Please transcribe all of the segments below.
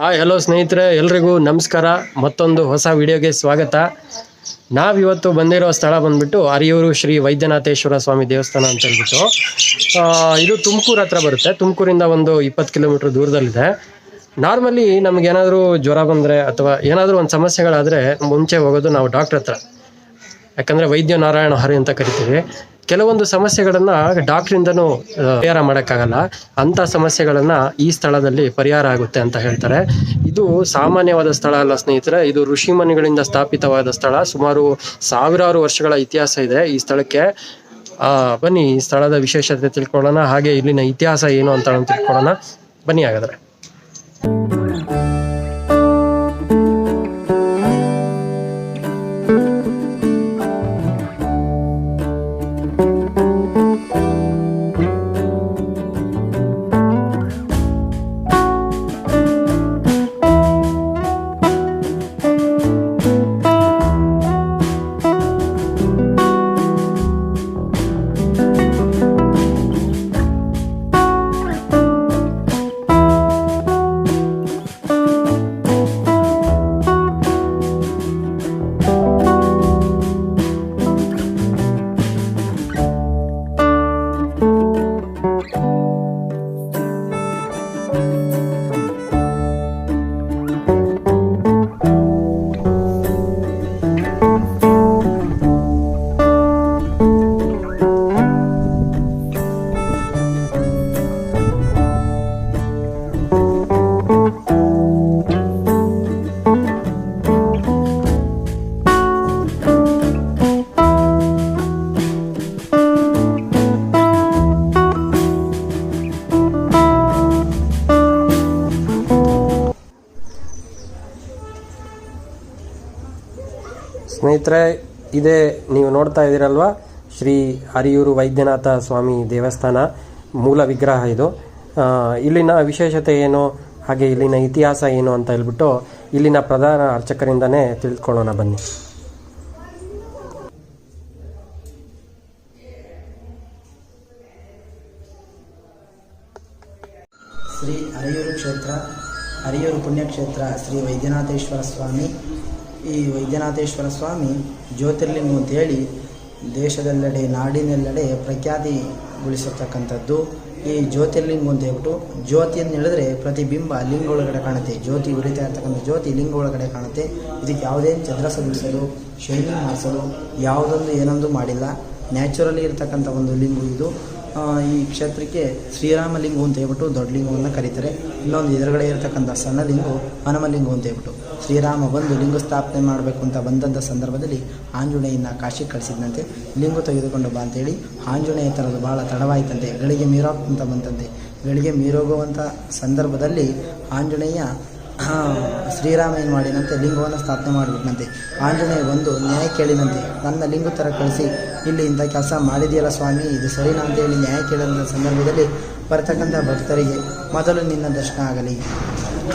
Hi hello ಸ್ನೇಹಿತರೆ. ಎಲ್ರಿಗೂ ನಮಸ್ಕಾರ. ಮತ್ತೊಂದು ಹೊಸ ವಿಡಿಯೋಗೆ ಸ್ವಾಗತ. ನಾವಿವತ್ತು ಬಂದಿರೋ ಸ್ಥಳ ಬಂದ್ಬಿಟ್ಟು ಅರಿಯೂರು ಶ್ರೀ ವೈದ್ಯನಾಥೇಶ್ವರ ಸ್ವಾಮಿ ದೇವಸ್ಥಾನ ಅಂತ ಹೇಳ್ಬಿಟ್ಟು. ಇದು ತುಮಕೂರು ಹತ್ರ ಬರುತ್ತೆ. ತುಮಕೂರಿಂದ ಒಂದು ಇಪ್ಪತ್ತು ಕಿಲೋಮೀಟ್ರ್ ದೂರದಲ್ಲಿದೆ. ನಾರ್ಮಲಿ ನಮಗೇನಾದರೂ ಜ್ವರ ಬಂದರೆ ಅಥವಾ ಏನಾದರೂ ಒಂದು ಸಮಸ್ಯೆಗಳಾದರೆ ಮುಂಚೆ ಹೋಗೋದು ನಾವು ಡಾಕ್ಟ್ರ್ ಹತ್ರ. ಯಾಕಂದರೆ ವೈದ್ಯ ನಾರಾಯಣ ಹರಿ ಅಂತ ಕರಿತೀವಿ. ಕೆಲವೊಂದು ಸಮಸ್ಯೆಗಳನ್ನ ಡಾಕ್ಟ್ರಿಂದನೂ ಪರಿಹಾರ ಮಾಡೋಕ್ಕಾಗಲ್ಲ. ಅಂಥ ಸಮಸ್ಯೆಗಳನ್ನ ಈ ಸ್ಥಳದಲ್ಲಿ ಪರಿಹಾರ ಆಗುತ್ತೆ ಅಂತ ಹೇಳ್ತಾರೆ. ಇದು ಸಾಮಾನ್ಯವಾದ ಸ್ಥಳ ಅಲ್ಲ ಸ್ನೇಹಿತರೆ. ಇದು ಋಷಿಮನಿಗಳಿಂದ ಸ್ಥಾಪಿತವಾದ ಸ್ಥಳ. ಸುಮಾರು ಸಾವಿರಾರು ವರ್ಷಗಳ ಇತಿಹಾಸ ಇದೆ ಈ ಸ್ಥಳಕ್ಕೆ. ಬನ್ನಿ ಈ ಸ್ಥಳದ ವಿಶೇಷತೆ ತಿಳ್ಕೊಳ್ಳೋಣ. ಹಾಗೆ ಇಲ್ಲಿನ ಇತಿಹಾಸ ಏನು ಅಂತ ತಿಳ್ಕೊಳ್ಳೋಣ. ಬನ್ನಿ ಹಾಗಾದ್ರೆ. ಸ್ನೇಹಿತರೆ, ಇದೇ ನೀವು ನೋಡ್ತಾ ಇದ್ದೀರಲ್ವಾ? ಶ್ರೀ ಹರಿಯೂರು ವೈದ್ಯನಾಥ ಸ್ವಾಮಿ ದೇವಸ್ಥಾನ ಮೂಲ ವಿಗ್ರಹ ಇದು. ಇಲ್ಲಿನ ವಿಶೇಷತೆ ಏನು? ಹಾಗೆ ಇಲ್ಲಿನ ಇತಿಹಾಸ ಏನು ಅಂತ ಹೇಳ್ಬಿಟ್ಟು ಇಲ್ಲಿನ ಪ್ರಧಾನ ಅರ್ಚಕರಿಂದನೇ ತಿಳಿದುಕೊಳ್ಳೋಣ, ಬನ್ನಿ. ಶ್ರೀ ಹರಿಯೂರು ಕ್ಷೇತ್ರ, ಹರಿಯೂರು ಪುಣ್ಯಕ್ಷೇತ್ರ ಶ್ರೀ ವೈದ್ಯನಾಥೇಶ್ವರ ಸ್ವಾಮಿ ಈ ವೈದ್ಯನಾಥೇಶ್ವರ ಸ್ವಾಮಿ ಜ್ಯೋತಿರ್ಲಿಂಗ ಅಂತ ಹೇಳಿ ದೇಶದೆಲ್ಲೆಡೆ, ನಾಡಿನೆಲ್ಲೆಡೆ ಪ್ರಖ್ಯಾತಿಗೊಳಿಸಿರ್ತಕ್ಕಂಥದ್ದು ಈ ಜ್ಯೋತಿರ್ಲಿಂಗ ಅಂತ ಹೇಳ್ಬಿಟ್ಟು ಜ್ಯೋತಿಯನ್ನು ಹೇಳಿದ್ರೆ ಪ್ರತಿಬಿಂಬ ಲಿಂಗ ಒಳಗಡೆ ಕಾಣುತ್ತೆ. ಜ್ಯೋತಿ ಉರಿತಾ ಇರ್ತಕ್ಕಂಥ ಜ್ಯೋತಿ ಲಿಂಗ ಒಳಗಡೆ ಕಾಣುತ್ತೆ. ಇದಕ್ಕೆ ಯಾವುದೇ ಬಿಡಿಸಲು ಶೈಲಿಂಗ್ ಮಾಡಿಸಲು ಯಾವುದೊಂದು ಏನೊಂದು ಮಾಡಿಲ್ಲ. ನ್ಯಾಚುರಲಿ ಇರ್ತಕ್ಕಂಥ ಒಂದು ಲಿಂಗು ಇದು. ಈ ಕ್ಷೇತ್ರಕ್ಕೆ ಶ್ರೀರಾಮಲಿಂಗು ಅಂತ ಹೇಳ್ಬಿಟ್ಟು ದೊಡ್ಡ ಲಿಂಗವನ್ನು ಕರೀತಾರೆ. ಇನ್ನೊಂದು ಎದುರುಗಡೆ ಇರತಕ್ಕಂಥ ಸಣ್ಣ ಲಿಂಗು ಹನುಮಲಿಂಗು ಅಂತ ಹೇಳ್ಬಿಟ್ಟು. ಶ್ರೀರಾಮ ಬಂದು ಲಿಂಗ ಸ್ಥಾಪನೆ ಮಾಡಬೇಕು ಅಂತ ಬಂದಂಥ ಸಂದರ್ಭದಲ್ಲಿ ಆಂಜನೇಯನ ಕಾಶಿ ಕಳಿಸಿದಂತೆ ಲಿಂಗು ತೆಗೆದುಕೊಂಡು ಬಾ ಅಂತೇಳಿ ಆಂಜನೇಯ ತರದು ಭಾಳ ತಡವಾಯಿತಂತೆ. ಗಳಿಗೆ ಮೀರೋಕ್ಕಂತ ಬಂತಂತೆ. ಗಳಿಗೆ ಮೀರೋಗುವಂಥ ಸಂದರ್ಭದಲ್ಲಿ ಆಂಜನೇಯ ಶ್ರೀರಾಮ ಏನು ಮಾಡಿನಂತೆ ಲಿಂಗವನ್ನು ಸ್ಥಾಪನೆ ಮಾಡಿಬಿಟ್ಟನಂತೆ ಆಂಜನೇಯ ಬಂದು ನ್ಯಾಯ ಕೇಳಿನಂತೆ ನನ್ನ ಲಿಂಗು ಥರ ಕಳಿಸಿ, ಇಲ್ಲಿ ಇಂಥ ಕೆಲಸ ಮಾಡಿದೆಯಲ್ಲ ಸ್ವಾಮಿ, ಇದು ಸರಿನಾ ಅಂತೇಳಿ ನ್ಯಾಯ ಕೇಳಿದಂಥ ಸಂದರ್ಭದಲ್ಲಿ ಬರ್ತಕ್ಕಂಥ ಭಕ್ತರಿಗೆ ಮೊದಲು ನಿನ್ನ ದರ್ಶನ ಆಗಲಿ.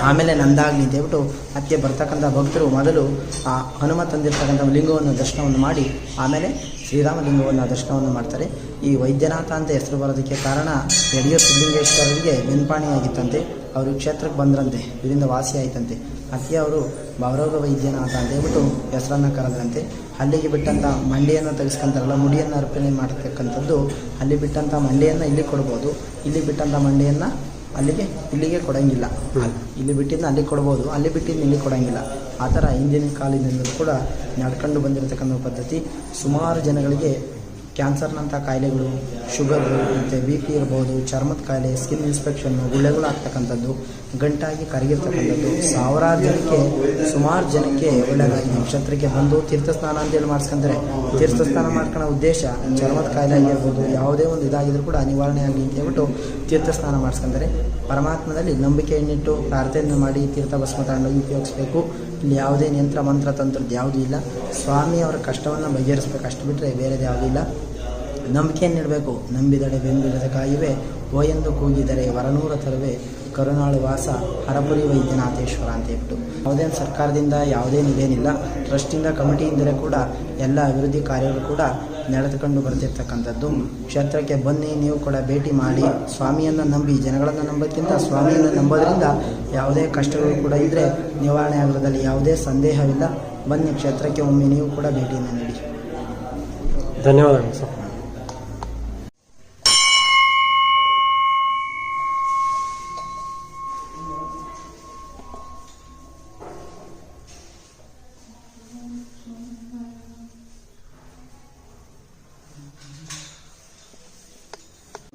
ಆಮೇಲೆ ನಂದಾಗಲಿ ಅಂತ ಅತ್ತೆ ಬರ್ತಕ್ಕಂಥ ಭಕ್ತರು ಮೊದಲು ಆ ಹನುಮ ತಂದಿರ್ತಕ್ಕಂಥ ಲಿಂಗವನ್ನು ದರ್ಶನವನ್ನು ಮಾಡಿ, ಆಮೇಲೆ ಶ್ರೀರಾಮ ಲಿಂಗವನ್ನು ದರ್ಶನವನ್ನು ಮಾಡ್ತಾರೆ. ಈ ವೈದ್ಯನಾಥ ಅಂತ ಹೆಸರು ಬರೋದಕ್ಕೆ ಕಾರಣ ಯಡಿಯೂರು ಸಿದ್ಧಲಿಂಗೇಶ್ವರರಿಗೆ ಬೆನ್ಪಾಣಿಯಾಗಿತ್ತಂತೆ ಅವರು ಕ್ಷೇತ್ರಕ್ಕೆ ಬಂದ್ರಂತೆ, ಇದರಿಂದ ವಾಸಿ ಆಯ್ತಂತೆ. ಅತ್ತೆ ಅವರು ಭವರೋಗ ವೈದ್ಯನಾಥ ಅಂತ ಹೇಳ್ಬಿಟ್ಟು ಹೆಸರನ್ನು ಕರೆದ್ರಂತೆ. ಅಲ್ಲಿಗೆ ಬಿಟ್ಟಂಥ ಮಂಡಿಯನ್ನು ತೆಗೆಸ್ಕೊಂತಾರಲ್ಲ ಮುಡಿಯನ್ನು ಅರ್ಪಣೆ ಮಾಡತಕ್ಕಂಥದ್ದು ಅಲ್ಲಿ ಬಿಟ್ಟಂಥ ಮಂಡಿಯನ್ನು ಇಲ್ಲಿ ಕೊಡ್ಬೋದು. ಇಲ್ಲಿ ಬಿಟ್ಟಂಥ ಮಂಡಿಯನ್ನು ಅಲ್ಲಿಗೆ ಇಲ್ಲಿಗೆ ಕೊಡಂಗಿಲ್ಲ. ಇಲ್ಲಿ ಬಿಟ್ಟಿದ್ದು ಅಲ್ಲಿ ಕೊಡ್ಬೋದು. ಅಲ್ಲಿ ಬಿಟ್ಟಿದ್ದು ಇಲ್ಲಿ ಕೊಡಂಗಿಲ್ಲ. ಆ ಥರ ಹಿಂದಿನ ಕಾಲದಿಂದಲೂ ಕೂಡ ನಡ್ಕೊಂಡು ಬಂದಿರತಕ್ಕಂಥ ಪದ್ಧತಿ ಸುಮಾರು ಜನಗಳಿಗೆ ಕ್ಯಾನ್ಸರ್ನಂಥ ಕಾಯಿಲೆಗಳು, ಶುಗರ್ ಮತ್ತು ಬಿ ಪಿ ಇರ್ಬೋದು, ಚರ್ಮದ ಕಾಯಿಲೆ ಸ್ಕಿನ್ ಇನ್ಸ್ಪೆಕ್ಷನ್ನು ಗುಳ್ಳೆಗಳು ಆಗ್ತಕ್ಕಂಥದ್ದು, ಗಂಟಾಗಿ ಕರಗಿರ್ತಕ್ಕಂಥದ್ದು, ಸಾವಿರಾರು ಜನಕ್ಕೆ, ಸುಮಾರು ಜನಕ್ಕೆ ಒಳ್ಳೆಯದಾಗಿ ನಕ್ಷತ್ರಕ್ಕೆ ಬಂದು ತೀರ್ಥಸ್ನಾನ ಅಂತೇಳಿ ಮಾಡಿಸ್ಕೊಂತಾರೆ ತೀರ್ಥಸ್ನಾನ ಮಾಡ್ಕೊಳ್ಳೋ ಉದ್ದೇಶ ಚರ್ಮದ ಕಾಯಿಲೆ ಆಗಿರ್ಬೋದು, ಯಾವುದೇ ಒಂದು ಇದಾಗಿದ್ರೂ ಕೂಡ ನಿವಾರಣೆ ಆಗಲಿ ಅಂತ ಹೇಳ್ಬಿಟ್ಟು ತೀರ್ಥಸ್ನಾನ ಮಾಡಿಸ್ಕೊಂತಾರೆ ಪರಮಾತ್ಮನಲ್ಲಿ ನಂಬಿಕೆಯನ್ನಿಟ್ಟು ಪ್ರಾರ್ಥನೆ ಮಾಡಿ ತೀರ್ಥ ಭಸ್ಮ ಉಪಯೋಗಿಸ್ಬೇಕು. ಇಲ್ಲಿ ಯಾವುದೇ ಯಂತ್ರ ಮಂತ್ರ ತಂತ್ರದ್ದು ಯಾವುದೂ ಇಲ್ಲ. ಸ್ವಾಮಿ ಅವರ ಕಷ್ಟವನ್ನು ಬಗೆಹರಿಸ್ಬೇಕು. ಅಷ್ಟು ಬಿಟ್ಟರೆ ಬೇರೆದು ಯಾವುದೂ ಇಲ್ಲ. ನಂಬಿಕೆಯನ್ನಿಡಬೇಕು ನಂಬಿದಡೆ ಬೆಂಬಿಡದ ಕಾಯುವೆ. ಓ ಎಂದು ಕೂಗಿದರೆ ವರನೂರ ತರುವೆ. ಕರುನಾಳು ವಾಸ. ಹರಪುರಿ ವೈದ್ಯನಾಥೇಶ್ವರ ಅಂತ ಹೇಳ್ಬಿಟ್ಟು. ಯಾವುದೇ ಸರ್ಕಾರದಿಂದ ಯಾವುದೇ ಇದೇನಿಲ್ಲ ಟ್ರಸ್ಟಿಂದ ಕಮಿಟಿಯಿಂದಲೇ ಕೂಡ ಎಲ್ಲ ಅಭಿವೃದ್ಧಿ ಕಾರ್ಯಗಳು ಕೂಡ ನಡೆದುಕೊಂಡು ಬರ್ತಿರ್ತಕ್ಕಂಥದ್ದು ಕ್ಷೇತ್ರಕ್ಕೆ ಬನ್ನಿ, ನೀವು ಕೂಡ ಭೇಟಿ ಮಾಡಿ, ಸ್ವಾಮಿಯನ್ನು ನಂಬಿ, ಜನಗಳನ್ನು ನಂಬೋದಕ್ಕಿಂತ ಸ್ವಾಮಿಯನ್ನು ನಂಬೋದ್ರಿಂದ ಯಾವುದೇ ಕಷ್ಟಗಳು ಕೂಡ ಇದ್ದರೆ ನಿವಾರಣೆ ಆಗೋದ್ರಲ್ಲಿ ಯಾವುದೇ ಸಂದೇಹವಿಲ್ಲ. ಬನ್ನಿ, ಕ್ಷೇತ್ರಕ್ಕೆ ಒಮ್ಮೆ ನೀವು ಕೂಡ ಭೇಟಿಯನ್ನು ನೀಡಿ. ಧನ್ಯವಾದಗಳು ಸರ್.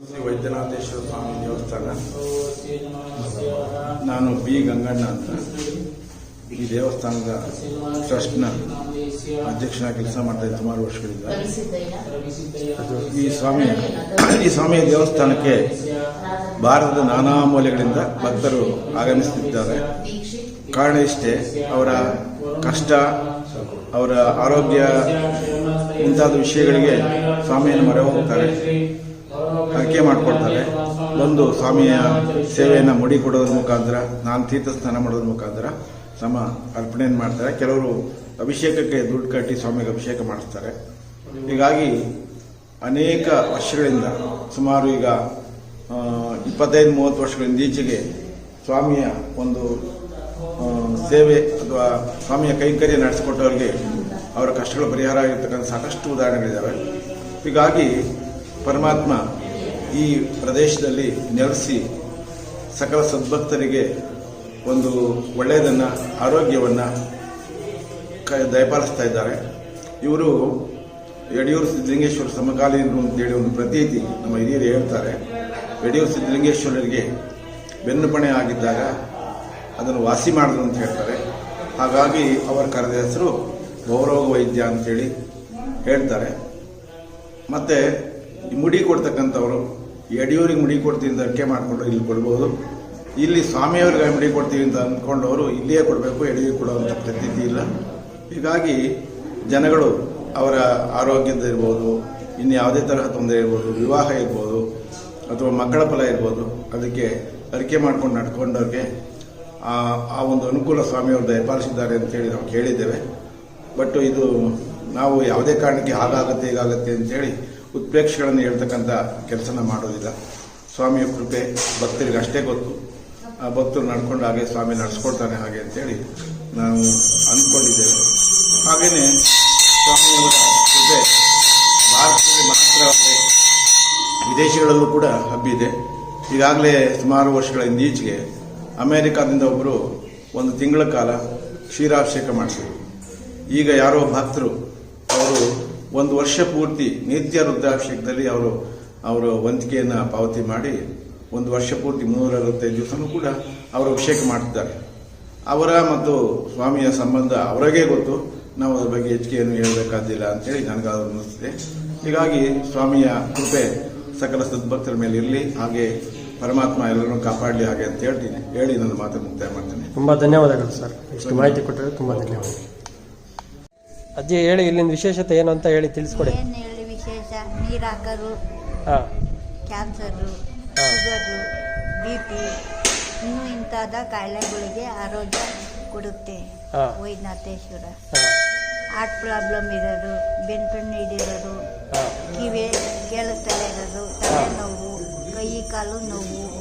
ಶ್ರೀ ವೈದ್ಯನಾಥೇಶ್ವರ ಸ್ವಾಮಿ ದೇವಸ್ಥಾನ. ನಾನು ಬಿ. ಗಂಗಣ್ಣ ಅಂತ. ಈ ದೇವಸ್ಥಾನದ ಟ್ರಸ್ಟ್ನ ಅಧ್ಯಕ್ಷನ ಕೆಲಸ ಮಾಡ್ತಾ ಇದ್ದೆ ಸುಮಾರು ವರ್ಷಗಳಿಂದ. ಈ ಸ್ವಾಮಿ, ಈ ಸ್ವಾಮಿಯ ದೇವಸ್ಥಾನಕ್ಕೆ ಭಾರತದ ನಾನಾ ಮೂಲೆಗಳಿಂದ ಭಕ್ತರು ಆಗಮಿಸುತ್ತಿದ್ದಾರೆ. ಕಾರಣ ಇಷ್ಟೇ, ಅವರ ಕಷ್ಟ, ಅವರ ಆರೋಗ್ಯ, ಮುಂತಾದ ವಿಷಯಗಳಿಗೆ ಸ್ವಾಮಿಯನ್ನು ಮೊರೆ ಹೋಗ್ತಾರೆ ಅರಿಕೆ ಮಾಡಿಕೊಡ್ತಾರೆ ಒಂದು ಸ್ವಾಮಿಯ ಸೇವೆಯನ್ನು ಮುಡಿ ಕೊಡೋದ್ರ ಮುಖಾಂತರ, ನಾನು ತೀರ್ಥ ಸ್ನಾನ ಮಾಡೋದ್ರ ಮುಖಾಂತರ ಸಮ ಅರ್ಪಣೆಯನ್ನು ಮಾಡ್ತಾರೆ. ಕೆಲವರು ಅಭಿಷೇಕಕ್ಕೆ ದುಡ್ಡು ಕಟ್ಟಿ ಸ್ವಾಮಿಗೆ ಅಭಿಷೇಕ ಮಾಡಿಸ್ತಾರೆ. ಹೀಗಾಗಿ ಅನೇಕ ವರ್ಷಗಳಿಂದ, ಸುಮಾರು ಈಗ ಇಪ್ಪತ್ತೈದು, ಮೂವತ್ತು ವರ್ಷಗಳಿಂದ ಈಚೆಗೆ ಸ್ವಾಮಿಯ ಒಂದು ಸೇವೆ ಅಥವಾ ಸ್ವಾಮಿಯ ಕೈಂಕರ್ಯ ನಡೆಸಿಕೊಟ್ಟವರಿಗೆ ಅವರ ಕಷ್ಟಗಳು ಪರಿಹಾರ ಆಗಿರ್ತಕ್ಕಂಥ ಸಾಕಷ್ಟು ಉದಾಹರಣೆಗಳಿದ್ದಾವೆ ಹೀಗಾಗಿ ಪರಮಾತ್ಮ ಈ ಪ್ರದೇಶದಲ್ಲಿ ನೆಲೆಸಿ ಸಕಲ ಸದ್ಭಕ್ತರಿಗೆ ಒಂದು ಒಳ್ಳೆಯದನ್ನು, ಆರೋಗ್ಯವನ್ನು ಕ, ದಯಪಾಲಿಸ್ತಾ ಇದ್ದಾರೆ. ಇವರು ಯಡಿಯೂರು ಸಿದ್ದಲಿಂಗೇಶ್ವರ ಸಮಕಾಲೀನರು ಅಂತೇಳಿ ಒಂದು ಪ್ರತೀತಿ ನಮ್ಮ ಹಿರಿಯರು ಹೇಳ್ತಾರೆ. ಯಡಿಯೂರು ಸಿದ್ದಲಿಂಗೇಶ್ವರರಿಗೆ ಬೆನ್ನುಪಣೆ ಆಗಿದ್ದಾಗ ಅದನ್ನು ವಾಸಿ ಮಾಡಿದ್ರು ಅಂತ ಹೇಳ್ತಾರೆ. ಹಾಗಾಗಿ ಅವರ ಕರೆದ ಹೆಸರು ಗೌರವ ವೈದ್ಯ ಅಂತೇಳಿ ಹೇಳ್ತಾರೆ. ಮತ್ತು ಮುಡಿ ಕೊಡ್ತಕ್ಕಂಥವ್ರು ಯಡಿಯೂರಿಗೆ ಮುಡಿ ಕೊಡ್ತೀವಿ ಅಂತ ಅಡಿಕೆ ಮಾಡಿಕೊಂಡು ಇಲ್ಲಿ ಕೊಡ್ಬೋದು. ಇಲ್ಲಿ ಸ್ವಾಮಿಯವ್ರಿಗೆ ಮುಡಿ ಕೊಡ್ತೀವಿ ಅಂತ ಅಂದ್ಕೊಂಡವರು ಇಲ್ಲಿಯೇ ಕೊಡಬೇಕು, ಯಡಿಯೂರಿಗೆ ಕೊಡುವಂಥ ಪ್ರತೀತಿ ಇಲ್ಲ. ಹೀಗಾಗಿ ಜನಗಳು ಅವರ ಆರೋಗ್ಯದ ಇರ್ಬೋದು, ಇನ್ನು ಯಾವುದೇ ತರಹ ತೊಂದರೆ ಇರ್ಬೋದು, ವಿವಾಹ ಇರ್ಬೋದು, ಅಥವಾ ಮಕ್ಕಳ ಫಲ ಇರ್ಬೋದು, ಅದಕ್ಕೆ ಅರಿಕೆ ಮಾಡ್ಕೊಂಡು ನಡ್ಕೊಂಡವ್ರಿಗೆ ಆ ಆ ಒಂದು ಅನುಕೂಲ ಸ್ವಾಮಿಯವರು ದಯಪಾಲಿಸಿದ್ದಾರೆ ಅಂತೇಳಿ ನಾವು ಕೇಳಿದ್ದೇವೆ. ಬಟ್ ಇದು ನಾವು ಯಾವುದೇ ಕಾರಣಕ್ಕೆ ಹಾಗಾಗತ್ತೆ, ಹೀಗಾಗತ್ತೆ ಅಂತೇಳಿ ಉತ್ಪ್ರೇಕ್ಷೆಗಳನ್ನು ಹೇಳ್ತಕ್ಕಂಥ ಕೆಲಸನ ಮಾಡೋದಿಲ್ಲ. ಸ್ವಾಮಿಯ ಕೃಪೆ ಭಕ್ತರಿಗೆ ಅಷ್ಟೇ ಗೊತ್ತು. ಆ ಭಕ್ತರು ನಡ್ಕೊಂಡು ಹಾಗೆ ಸ್ವಾಮಿ ನಡೆಸ್ಕೊಡ್ತಾನೆ ಹಾಗೆ ಅಂತೇಳಿ ನಾವು ಅಂದ್ಕೊಂಡಿದ್ದೇವೆ. ಹಾಗೆಯೇ ಸ್ವಾಮಿಯವರ ಕೃಪೆ ಭಾರತದಲ್ಲಿ ಮಾತ್ರ ವಿದೇಶಿಗಳಲ್ಲೂ ಕೂಡ ಹಬ್ಬಿದೆ. ಈಗಾಗಲೇ ಸುಮಾರು ವರ್ಷಗಳ ಹಿಂದೀಚೆಗೆ ಅಮೆರಿಕಾದಿಂದ ಒಬ್ಬರು ಒಂದು ತಿಂಗಳ ಕಾಲ ಕ್ಷೀರಾಭಿಷೇಕ ಮಾಡಿಸಿದರು. ಈಗ ಯಾರೋ ಭಕ್ತರು ಅವರು ಒಂದು ವರ್ಷ ಪೂರ್ತಿ ನಿತ್ಯ ವೃದ್ಧಾಭಿಷೇಕದಲ್ಲಿ ಅವರು ಅವರು ವಂತಿಕೆಯನ್ನು ಪಾವತಿ ಮಾಡಿ ಒಂದು ವರ್ಷ ಪೂರ್ತಿ ಮುನ್ನೂರ ಅರವತ್ತೈದು ದಿವಸನೂ ಕೂಡ ಅವರು ಅಭಿಷೇಕ ಮಾಡ್ತಿದ್ದಾರೆ. ಅವರ ಮತ್ತು ಸ್ವಾಮಿಯ ಸಂಬಂಧ ಅವರಿಗೆ ಗೊತ್ತು. ನಾವು ಅದ್ರ ಬಗ್ಗೆ ಹೆಚ್ಚಿಗೆ ಏನು ಹೇಳಬೇಕಾದಿಲ್ಲ ಅಂತೇಳಿ ನನಗೆ ಅನ್ನಿಸ್ತಿದೆ. ಹೀಗಾಗಿ ಸ್ವಾಮಿಯ ಕೃಪೆ ಸಕಲ ಸದ್ಭಕ್ತರ ಮೇಲೆ ಇರಲಿ. ಹಾಗೆ ಪರಮಾತ್ಮ ಎಲ್ಲರನ್ನೂ ಕಾಪಾಡಲಿ ಹಾಗೆ ಅಂತ ಹೇಳ್ತೀನಿ. ಹೇಳಿ ನನ್ನ ಮಾತು ಮುಕ್ತಾಯ ಮಾಡ್ತೇನೆ. ತುಂಬ ಧನ್ಯವಾದಗಳು ಸರ್. ಇಷ್ಟು ಮಾಹಿತಿ ಕೊಟ್ಟರೆ ತುಂಬ ಧನ್ಯವಾದ ಅಜ್ಜಿ ಹೇಳಿ ಇಲ್ಲಿನ ವಿಶೇಷತೆ ಏನು ಅಂತ ಹೇಳಿ ತಿಳಿಸ್ಕೊಡಿ. ಏನು ಹೇಳಿ ವಿಶೇಷ? ನೀರು ಹಾಕೋರು ಹಾಂ. ಕ್ಯಾನ್ಸರು ಹಾ. ಶುಗರು ಬಿ ಪಿ ಇನ್ನೂ ಇಂಥದ ಕಾಯಿಲೆಗಳಿಗೆ ಆರೋಗ್ಯ ಕೊಡುತ್ತೆ. ಹಾ. ವೈದ್ಯನಾಥೇಶ್ವರ. ಹಾಂ. ಹಾರ್ಟ್ ಪ್ರಾಬ್ಲಮ್ ಇರೋರು ಬೆನ್ಪಣ್ಣು ಹಿಡಿಯೋರು ಹಾಂ. ಕಿವಿ ಕೇಳಿಸ್ತಾ ತಲೆ ತಲೆನೋವು ಕೈ ಕಾಲು ನೋವು.